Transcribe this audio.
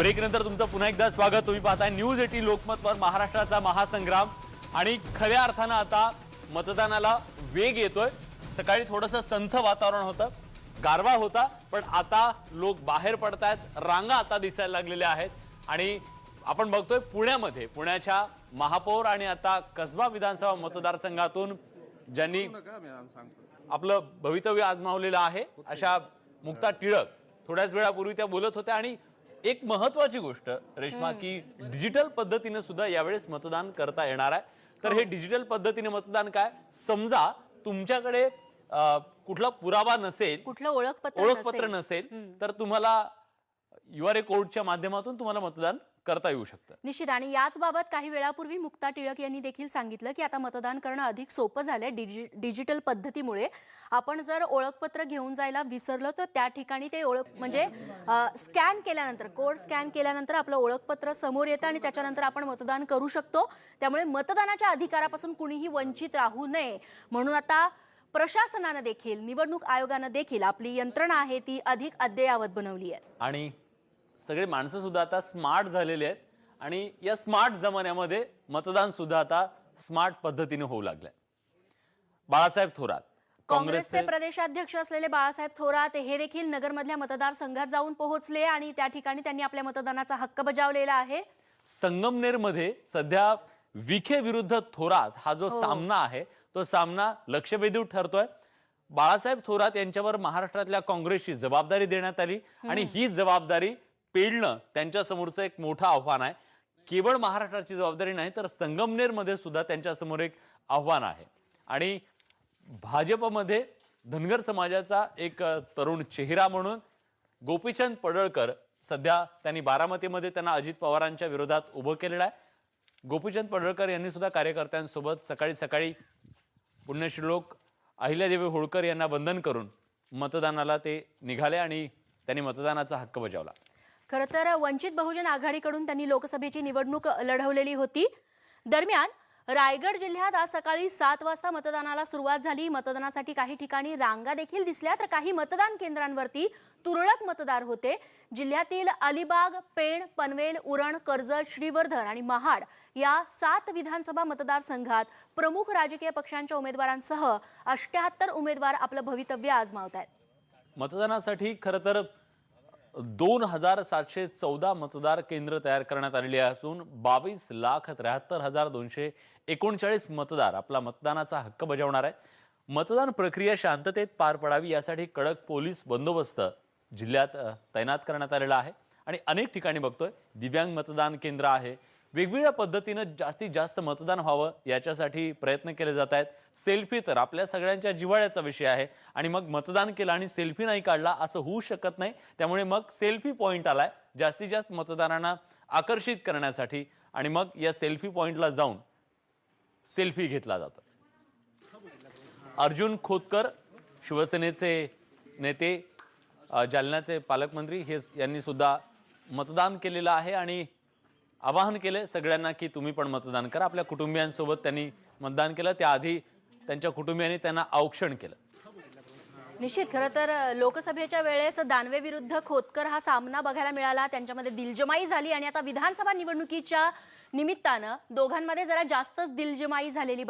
Break नंतर तुमचं पुन्हा एकदा स्वागत. तुम्ही पाहताय न्यूज एटी लोकमतवर महाराष्ट्राचा महासंग्राम. आणि खऱ्या अर्थानं आता मतदानाला वेग येतोय. सकाळी थोडंसं संथ वातावरण होतं. गारवा होता पण आता लोक बाहेर पडतायत. रांगा आता दिसायला लागलेल्या आहेत. आणि आपण बघतोय पुण्यामध्ये पुण्याच्या महापौर आणि आता कसबा विधानसभा मतदारसंघातून ज्यांनी आपलं भवितव्य आजमावलेलं आहे. अशा मुक्ता टिळक थोड्याच वेळापूर्वी त्या बोलत होत्या आणि एक महत्वाची गोष्ट रेश्मा की डिजिटल पद्धतीने सुद्धा यावेळेस मतदान करता येणार आहे. तर हे डिजिटल पद्धतीने मतदान काय? समजा तुमच्याकडे कुठला पुरावा नसेल कुठलं ओळखपत्र ओळखपत्र. नसेल. तर तुम्हाला यू आर ए कोडच्या माध्यमातून तुम्हाला मतदान करता येऊ शकतं. निश्चित. आणि याच बाबत काही वेळापूर्वी मुक्ता टिळक यांनी देखील सांगितलं की आता मतदान करणं अधिक सोपं झालंय डिजि डिजिटल पद्धतीमुळे. आपण जर ओळखपत्र घेऊन जायला विसरलो तर त्या ठिकाणी ते ओळख म्हणजे स्कॅन केल्यानंतर कोड स्कॅन केल्यानंतर आपलं ओळखपत्र समोर येतं आणि त्याच्यानंतर आपण मतदान करू शकतो. त्यामुळे मतदानाच्या अधिकारापासून कुणीही वंचित राहू नये. म्हणून आता प्रशासनानं देखील निवडणूक आयोगानं देखील आपली यंत्रणा आहे ती अधिक अद्ययावत बनवली आहे. आणि सगळे माणसं सुद्धा आता स्मार्ट झालेले आहेत. आणि या स्मार्ट जमान्यामध्ये मतदान सुद्धा आता स्मार्ट पद्धतीने होऊ लागलंय. बाळासाहेब थोरात काँग्रेसचे प्रदेशाध्यक्ष असलेले बाळासाहेब थोरात हे देखील नगरमधल्या मतदारसंघात जाऊन पोहोचले आणि त्या ठिकाणी त्यांनी आपल्या मतदानाचा हक्क बजावलेला आहे. संगमनेरमध्ये सध्या विखे विरुद्ध थोरात हा जो सामना आहे तो सामना लक्षवेधू ठरतोय. बाळासाहेब थोरात यांच्यावर महाराष्ट्रातल्या काँग्रेसची जबाबदारी देण्यात आली आणि ही जबाबदारी पेलणं त्यांच्यासमोरचं एक मोठं आव्हान आहे. केवळ महाराष्ट्राची जबाबदारी नाही तर संगमनेरमध्ये सुद्धा त्यांच्यासमोर एक आव्हान आहे. आणि भाजपमध्ये धनगर समाजाचा एक तरुण चेहरा म्हणून गोपीचंद पडळकर सध्या त्यांनी बारामतीमध्ये त्यांना अजित पवारांच्या विरोधात उभं केलेलं आहे. गोपीचंद पडळकर यांनी सुद्धा कार्यकर्त्यांसोबत सकाळी सकाळी पुण्यश्लोक अहिल्यादेवी होळकर यांना बंधन करून मतदानाला ते निघाले आणि त्यांनी मतदानाचा हक्क बजावला. खरं तर वंचित बहुजन आघाडीकडून त्यांनी लोकसभेची निवडणूक लढवलेली होती. दरम्यान रायगड जिल्ह्यात आज सकाळी सात वाजता मतदानाला सुरुवात झाली. मतदानासाठी काही ठिकाणी रांगा देखील दिसल्या तर काही मतदान केंद्रांवरती तुरळक मतदार होते. जिल्ह्यातील अलिबाग पेण पनवेल उरण कर्जत श्रीवर्धन आणि महाड या सात विधानसभा मतदारसंघात प्रमुख राजकीय पक्षांच्या उमेदवारांसह अष्ट्याहत्तर उमेदवार आपलं भवितव्य आजमावत आहेत मतदानासाठी खरं तर दोन हजार सातशे चौदा मतदार केंद्र तयार करण्यात आलेली असून बावीस लाख त्र्याहत्तर हजार दोनशे एकोणचाळीस मतदार आपला मतदानाचा हक्क बजावणार आहेत. मतदान प्रक्रिया शांततेत पार पडावी यासाठी कडक पोलीस बंदोबस्त जिल्ह्यात तैनात करण्यात आलेला आहे. आणि अनेक ठिकाणी बघतोय दिव्यांग मतदान केंद्र आहे. वेगवेगळ्या पद्धतीनं जास्तीत जास्त मतदान व्हावं याच्यासाठी प्रयत्न केले जात आहेत. सेल्फी तर आपल्या सगळ्यांच्या जिव्हाळ्याचा विषय आहे. आणि मग मतदान केलं आणि सेल्फी नाही काढला असं होऊ शकत नाही. त्यामुळे मग सेल्फी पॉईंट आलाय. जास्तीत जास्त मतदारांना आकर्षित करण्यासाठी आणि मग या सेल्फी पॉईंटला जाऊन सेल्फी घेतला जातो. अर्जुन खोतकर शिवसेनेचे नेते जालन्याचे पालकमंत्री हे यांनी सुद्धा मतदान केलेलं आहे आणि आवाहन केलं सगळ्यांना की तुम्ही पण मतदान करा. आपल्या कुटुंबियांसोबत त्यांनी मतदान केलं. त्याआधी त्यांच्या कुटुंबियांनी त्यांना औक्षण केलं. निश्चित. खरं तर लोकसभेच्या वेळेस दानवे विरुद्ध खोतकर हा सामना बघायला मिळाला. त्यांच्यामध्ये दिलजमाई झाली आणि आता विधानसभा निवडणुकीच्या निमित्तानं दोघांमध्ये जरा जास्तच दिलजमाई झालेली बघ